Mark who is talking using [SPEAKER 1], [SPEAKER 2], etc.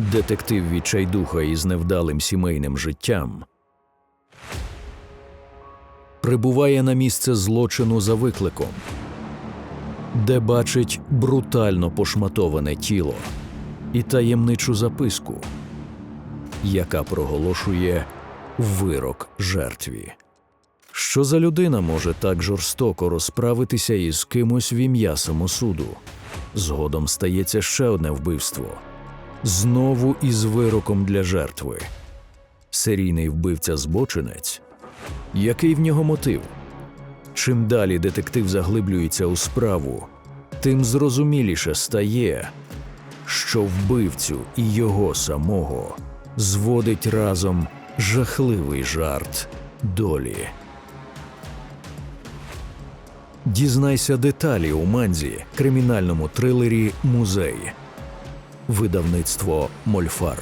[SPEAKER 1] Детектив відчайдуха із невдалим сімейним життям прибуває на місце злочину за викликом, де бачить брутально пошматоване тіло і таємничу записку, яка проголошує вирок жертві. Що за людина може так жорстоко розправитися із кимось в ім'я самосуду? Згодом стається ще одне вбивство. Знову із вироком для жертви. Серійний вбивця-збочинець. Який в нього мотив? Чим далі детектив заглиблюється у справу, тим зрозуміліше стає, що вбивцю і його самого зводить разом жахливий жарт долі. Дізнайся деталі у манзі кримінальному трилері Музей. Видавництво Мольфар.